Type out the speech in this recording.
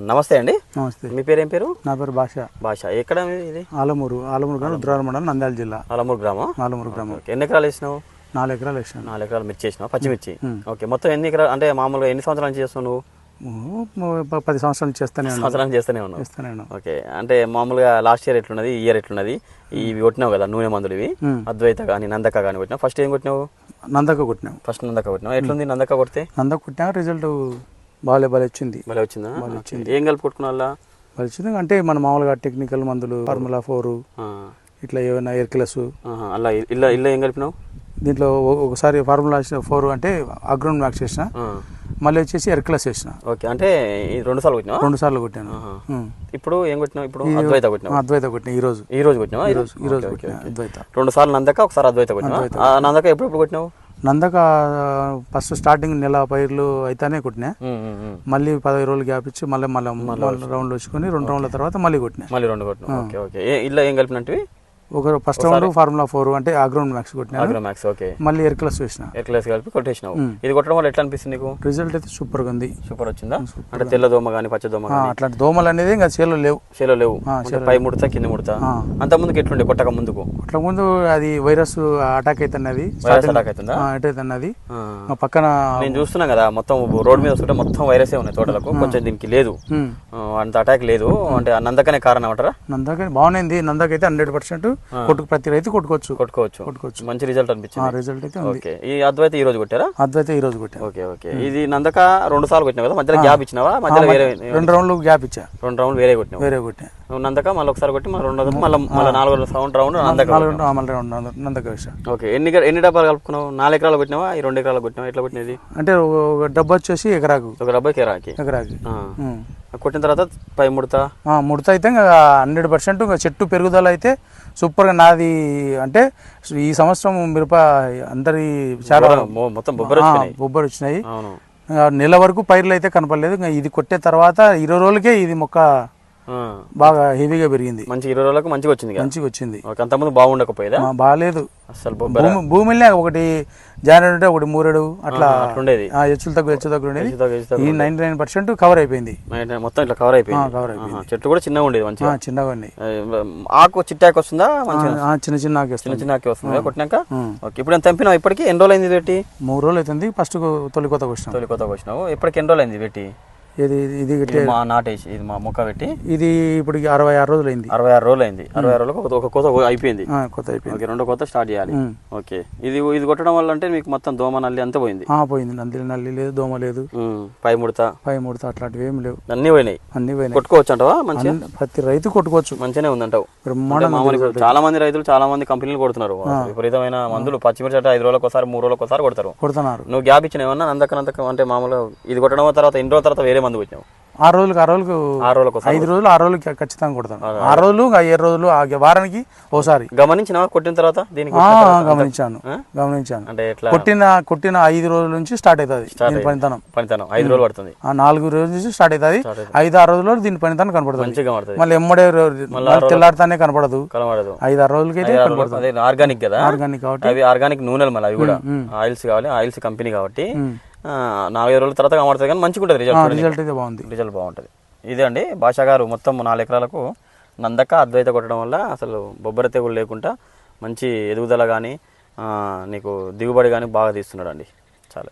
నమస్తే అండి. నమస్తే. మీ పేరు ఏం పేరు? నా పేరు భాష. భాష. ఎక్కడ ఇది? ఆలమూరు ఆలమూరు గ్రామం రుద్రాల మండలం నంద్యాల జిల్లా. అలమూరు గ్రామం? ఆలమూరు గ్రామం. ఎన్ని ఎకరాలు వేసినావు? నాలుగు ఎకరాలు వేసాను. నాలుగు ఎకరాలు మిర్చి వేసినావు? పచ్చిమిర్చి ఓకే మొత్తం ఎన్ని ఎకరాలు? అంటే మామూలుగా ఎన్ని సంవత్సరాల నుంచి చేస్తున్నావు నువ్వు? పది సంవత్సరాలు చేస్తానే ఉన్నాను. సంవత్సరాలు చేస్తూనే ఉన్నావు. చేస్తానే ఉన్నాను. ఓకే అంటే మామూలుగా లాస్ట్ ఇయర్ ఎట్లున్నది? ఈ ఇయర్ ఎట్లున్నది? ఇవి కొట్టినావు కదా నూనె మందులు ఇవి. అద్వైత కానీ నందక కానీ కొట్టినావు. ఫస్ట్ ఏం కొట్టినావు? నందక కొట్టినాం. ఫస్ట్ నందక కొట్టినావు. ఎట్లుంది నందక కొడితే? నందక కొట్టినాక రిజల్ట్ బాగాలే బాగా వచ్చింది. వచ్చిందా? ఓకే. ఏం కలిపి కొట్టుకున్న వాళ్ళ? వచ్చింది అంటే మన మామూలుగా టెక్నికల్ మందులు ఫార్ములా ఫోర్ ఇట్లా ఏమైనా ఎర్కిలస్ అలా ఇల్లు ఇల్లు ఏం కలిపినావు? దీంట్లో ఒకసారి ఫార్ములా ఫోర్ అంటే అగ్రౌండ్ మ్యాక్స్ చేసిన. మళ్ళీ వచ్చేసి ఎర్కిలస్ వేసిన. ఓకే అంటే రెండు సార్లు రెండు సార్లు కొట్టాను. ఇప్పుడు ఏం కొట్టినావు? ఇప్పుడు అద్వైత కొట్టినావు? అద్వైత కొట్టిన ఈ రోజు. ఈ రోజు కొట్టినావా? ఈ రోజు ఈ రోజు కొట్టిన. అద్వైత. రెండు సార్లు నందక ఒకసారి అద్వైత కొట్టినావా? ఆ నందక ఎప్పుడు కొట్టినావు? నందక ఫస్ట్ స్టార్టింగ్ నెల పైర్లు అయితేనే కొట్టినా. మళ్ళీ పదహైదు రోజులు గ్యాప్ ఇచ్చి మళ్ళీ మళ్ళీ రౌండ్లు వచ్చుకొని రెండు రౌండ్ల తర్వాత మళ్ళీ కొట్టినా. మళ్ళీ రెండు కొట్టినావు ఓకే ఓకే. ఏ ఇల్లు ఏం కలిపినట్టు ఒక ఫస్ట్ రౌండ్ ఫార్ములా ఫోర్ అంటే అగ్రౌండ్ మ్యాక్స్ కొట్టినా అగ్రోమాక్స్ ఓకే మళ్ళీ ఎర్క్లస్ వేసిన. ఎర్క్లెస్ కలిపి కొట్టేసినావు. ఇది కొట్టడం వల్ల ఎట్లా అనిపిస్తుంది నీకు? రిజల్ట్ అయితే సూపర్గా ఉంది. సూపర్ వచ్చిందా? అంటే తెల్ల దోమ కానీ పచ్చ దోమ అట్లాంటి దోమలు అనేది ఇంకా చేలో లేవు. చేలో లేవు. పై ముడత కింద ముడత. అంత ముందుకు ఎట్లుండే కొట్టక ముందుకు? అట్లా ముందు అది వైరస్ అటాక్ అవుతున్నది వైరస్ అటాక్ అవుతుందా? ఎటవుతున్నది ఆ. పక్కన నేను చూస్తున్నా కదా మొత్తం రోడ్ మీద వస్తుంటే మొత్తం వైరసే ఉన్నాయి తోటలకు. కొంచెం దీనికి లేదు. అంత అటాక్ లేదు. అంటే నందకనే కారణం అంటారా? నందక బాగుంది. నందకైతే హండ్రెడ్ పర్సెంట్ కొట్టుకు ప్రతి రైతు కొట్టుకోవచ్చు. కొట్టుకోవచ్చు. కొట్టుకోవచ్చు. మంచి రిజల్ట్ అనిపించింది. రిజల్ట్ అయితే ఓకే. ఈ అద్వైత ఈ రోజు కొట్టారా? అద్వైతే ఈ రోజు కొట్టాను ఓకే ఓకే. ఇది నందక రెండు సార్లు కొట్టినావు కదా మధ్యలో గ్యాప్ ఇచ్చినావా? మధ్యలో వేరే రెండు రౌండ్లు గ్యాప్ ఇచ్చా. రెండు రౌండ్లు వేరే కొట్టినావు. వేరే కొట్టా. నువ్వు నందక మళ్ళీ ఒకసారి కొట్టి మళ్ళీ రెండు మళ్ళీ మళ్ళీ నాలుగు సౌండ్ రౌండ్ నందక రౌండ్ మళ్ళీ రౌండ్ నందక ఓకే. ఎన్ని ఎన్ని డబ్బాలు కలుపుకున్నావు? నాలుగు ఎకరాలు కొట్టినావా? ఈ రెండు ఎకరాలు కొట్టినావా? ఎట్లా కొట్టినది? అంటే ఒక డబ్బు వచ్చేసి ఎకరాకు. ఒక డబ్బాకి ఎకరాకి? ఎకరాకి. కొట్టిన తర్వాత పై ముడత? ముడత అయితే ఇంకా హండ్రెడ్ పర్సెంట్ ఇంకా చెట్టు పెరుగుదల అయితే సూపర్గా నాది అంటే ఈ సంవత్సరం మిరప అందరి చాలా మొత్తం బొబ్బరు వచ్చినాయి. నెల వరకు పైర్లు అయితే కనపడలేదు. ఇంకా ఇది కొట్టే తర్వాత ఇరవై రోజులకే ఇది మొక్క. బాగా హెవీగా పెరిగింది. మంచి ఇరవై రోజులకు మంచిగా వచ్చింది మంచిగా వచ్చింది. అంతకుముందు బాగుండకపోయేదా? ఆ, బాగాలేదు. అసలు భూమిలో ఒకటి జానెడ్ ఉంటే ఒకటి మూరెడు అట్లా ఆ, హెచ్చులు తగ్గు హెచ్చు తగ్గు ఉండేది. ఈ నైన్టీ నైన్ పర్సెంట్ కవర్ అయిపోయింది. మొత్తం ఇట్లా కవర్ అయిపోయింది. కవర్ ఆహా, చెట్టు కూడా చిన్నగా ఉండేది మంచిగా? చిన్నగా ఆ, ఆకు చిట్టాకు వస్తుందా? చిన్న చిన్న ఆకేస్తుంది చిన్న చిన్న ఆకు వస్తుందా కొట్టినాక. ఓకే ఇప్పుడు ఎంత తెంపినావు ఇప్పటికి? ఎన్ని రోజులు అయింది పెట్టి మూడు రోజులు అవుతుంది ఫస్ట్ తొలి కొత్త వచ్చినాం. తొలి కొత్తగా వచ్చినావు. ఇప్పటికి ఎన్ని రోజులు అయింది పెట్టి ఇది ఇది మా నాటేసి ఇది మా మొక్క పెట్టి. ఇది ఇప్పుడు అరవై ఆరు రోజులు అయింది అరవై ఆరు రోజులు అయింది అరవై ఆరు రోజులకు ఒక- కొత్త అయిపోయింది. కొత్త అయిపోయింది. ఓకే రెండో కొత్త స్టార్ట్ చేయాలి. ఓకే ఇది ఇది కొట్టడం వల్ల అంటే మీకు మొత్తం దోమ నల్లి అంతా పోయింది. పోయింది. నంది నల్లి లేదు దోమ లేదు. పై ముడత. పై ముడత అట్లాంటివి ఏమి లేవు. అన్నీ పోయినాయి. అన్ని పోయినాయి. కొట్టుకోవచ్చు అంటావా మంచిగా? ప్రతి రైతు కొట్టుకోవచ్చు. మంచిగానే ఉందంటావు. బ్రహ్మాండ అంటే మామూలు ఇప్పుడు చాలా మంది రైతులు చాలా మంది కంపెనీలు కొడుతున్నారు. విపరీతమైన మందులు పచ్చిమిర్చి అంటే ఐదు రోజులకు ఒకసారి మూడు రోజులకు ఒకసారి కొడతారు. కొడుతున్నారు. నువ్వు గ్యాప్ ఇచ్చిన ఏమన్నా నందక అంటే మామూలుగా ఇది కొట్టడం తర్వాత ఎన్ని రోజుల తర్వాత వేరే మందు కొట్టినావు ఆరు రోజులకు ఆరు రోజులకు ఆరు రోజులకు ఐదు రోజులు ఆరు రోజులు ఖ- ఖచ్చితంగా కొడతాను. ఆరు రోజులు ఏడు రోజులు ఆ వారానికి ఓసారి. గమనించినావా? కొట్టిన తర్వాత దీనికి? గమనించాను? గమనించాను. అంటే కొట్టిన కొట్టిన ఐదు రోజుల నుంచి స్టార్ట్ అవుతుంది దీని పనితనం. పనితనం. ఐదు రోజులు పడుతుంది. ఆ నాలుగు రోజుల నుంచి స్టార్ట్ అవుతుంది. ఐదు ఆరు రోజుల్లో దీని పనితనం కనపడుతుంది. మళ్ళీ ఎమ్మడే తెల్లారితానే కనపడదు. కలవడదు ఐదు ఆరు రోజులకు అదే ఆర్గానిక్ కదా? ఆర్గానిక్ కాబట్టి. అవి ఆర్గానిక్ నూనెలు మళ్ళీ అవి కూడా. ఆయిల్స్ కావాలి ఆయిల్స్ కంపెనీ కాబట్టి నాలుగైదు రోజుల తర్వాత కనబడుతుంది కానీ మంచిగా ఉంటుంది రిజల్ట్ రిజల్ట్ అయితే బాగుంది. రిజల్ట్ బాగుంటుంది. ఇదే అండి భాషా గారు మొత్తం నాలుగు ఎకరాలకు నందక అద్వైత కొట్టడం వల్ల అసలు బొబ్బర తెగులు లేకుండా మంచి ఎదుగుదల కానీ నీకు దిగుబడి కానీ బాగా తీస్తున్నాడు అండి చాలా